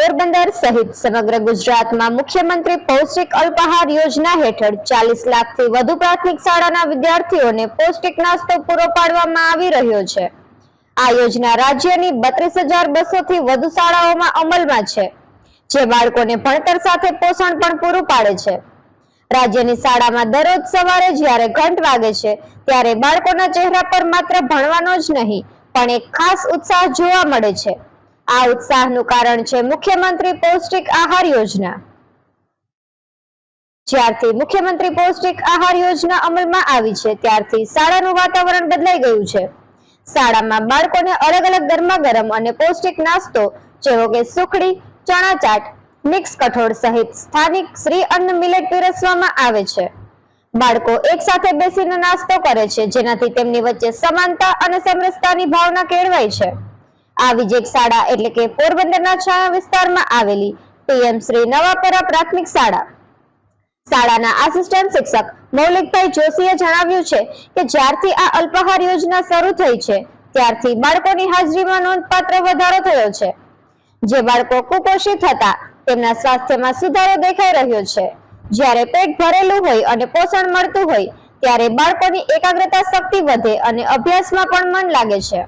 પોરબંદર સહિત સમગ્ર ગુજરાતમાં મુખ્યમંત્રી પૌષ્ટિક અલ્પાહાર યોજના હેઠળ ચાલીસ લાખથી વધુ પ્રાથમિક શાળાના વિદ્યાર્થીઓને પૌષ્ટિક નાસ્તો પૂરો પાડવામાં આવી રહ્યો છે. આ યોજના રાજ્યની બત્રીસ હજાર બસોથી વધુ શાળાઓમાં અમલમાં છે, જે બાળકોને ભણતર સાથે પોષણ પણ પૂરું પાડે છે. રાજ્યની શાળામાં દરરોજ સવારે જ્યારે ઘંટ વાગે છે, ત્યારે બાળકોના ચહેરા પર માત્ર ભણવાનો જ નહીં, પણ એક ખાસ ઉત્સાહ જોવા મળે છે. આ ઉત્સાહનું કારણ છે મુખ્યમંત્રી પૌષ્ટિક આહાર યોજના. જ્યારથી મુખ્યમંત્રી પૌષ્ટિક આહાર યોજના અમલમાં આવી છે, ત્યારથી શાળાનું વાતાવરણ બદલાઈ ગયું છે. શાળામાં બાળકોને અલગ અલગ ગરમા ગરમ અને પૌષ્ટિક નાસ્તો જેવો કે સુખડી ચણા ચાટ મિક્સ કઠોળ સહિત સ્થાનિક શ્રી અન્ન મિલેટ પીરસવામાં આવે છે. બાળકો એક સાથે બેસીને નાસ્તો કરે છે, જેનાથી તેમની વચ્ચે સમાનતા અને સમરસતાની ભાવના કેળવાય છે. આવી વિજેક શાળા એટલે કે પોરબંદરના છાયા વિસ્તારમાં આવેલી પીએમ શ્રી નવાપરા પ્રાથમિક શાળા. શાળાના આસિસ્ટન્ટ શિક્ષક મૌલિકભાઈ જોશીએ જણાવ્યું છે કે જ્યારથી આ અલ્પાહાર યોજના શરૂ થઈ છે, ત્યારથી બાળકોની હાજરીમાં નોંધપાત્ર વધારો થયો છે. જે બાળકો કુપોષિત હતા તેમના સ્વાસ્થ્યમાં સુધારો દેખાઈ રહ્યો છે. જ્યારે પેટ ભરેલું હોય અને પોષણ મળતું હોય, ત્યારે બાળકોની એકાગ્રતા શક્તિ વધે અને અભ્યાસમાં પણ મન લાગે છે.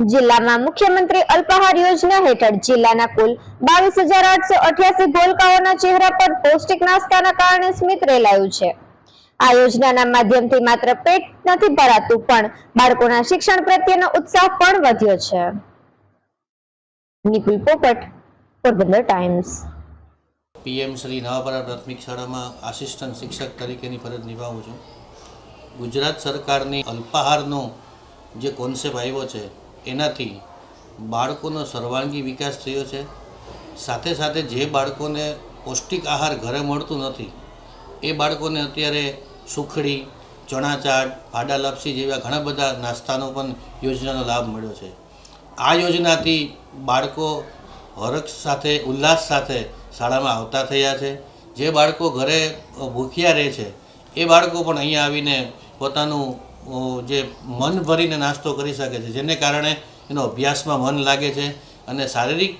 જિલ્લામાં મુખ્યમંત્રી અલ્પાહાર યોજના હેઠળ જિલ્લાના કુલ બાવીસ હજાર આઠસો અઠ્યાસી ગોલકાઓના ચહેરા પર પૌષ્ટિક નાસ્તાના કારણે સ્મિત રેલાયું છે. આ યોજનાના માધ્યમથી માત્ર પેટ નથી ભરાતું, પણ બાળકોના શિક્ષણ પ્રત્યેનો ઉત્સાહ પણ વધ્યો છે. નિકુલ પોપટ, પોરબંદર ટાઈમ્સ. પીએમ શ્રી નવાપરા પ્રાથમિક શાળામાં આસિસ્ટન્ટ શિક્ષક તરીકેની ફરજ નિભાવું છું. ગુજરાત સરકારની અલ્પાહારનો જે કોન્સેપ્ટ આવ્યો છે એનાથી બાળકોનો સર્વાંગી વિકાસ થયો છે. સાથે સાથે જે બાળકોને પૌષ્ટિક આહાર ઘરે મળતું નથી, એ બાળકોને અત્યારે સુખડી ચણા ચાટ ફાડા લાપસી જેવા ઘણા બધા નાસ્તાનો પણ યોજનાનો લાભ મળ્યો છે. આ યોજનાથી બાળકો હરખ સાથે, ઉલ્લાસ સાથે શાળામાં આવતા થયા છે. જે બાળકો ઘરે ભૂખ્યા રહે છે, એ બાળકો પણ અહીંયા આવીને પોતાનું જે મન ભરીને નાસ્તો કરી શકે છે, જેને કારણે એનો અભ્યાસમાં મન લાગે છે અને શારીરિક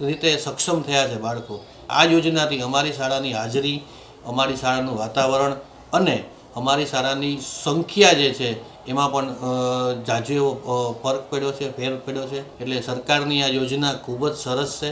રીતે સક્ષમ થયા છે બાળકો. આ યોજનાથી અમારી શાળાની હાજરી, અમારી શાળાનું વાતાવરણ અને અમારી શાળાની સંખ્યા જે છે, એમાં પણ ઝાઝો એવો ફરક પડ્યો છે, ફેર પડ્યો છે. એટલે સરકારની આ યોજના ખૂબ જ સરસ છે.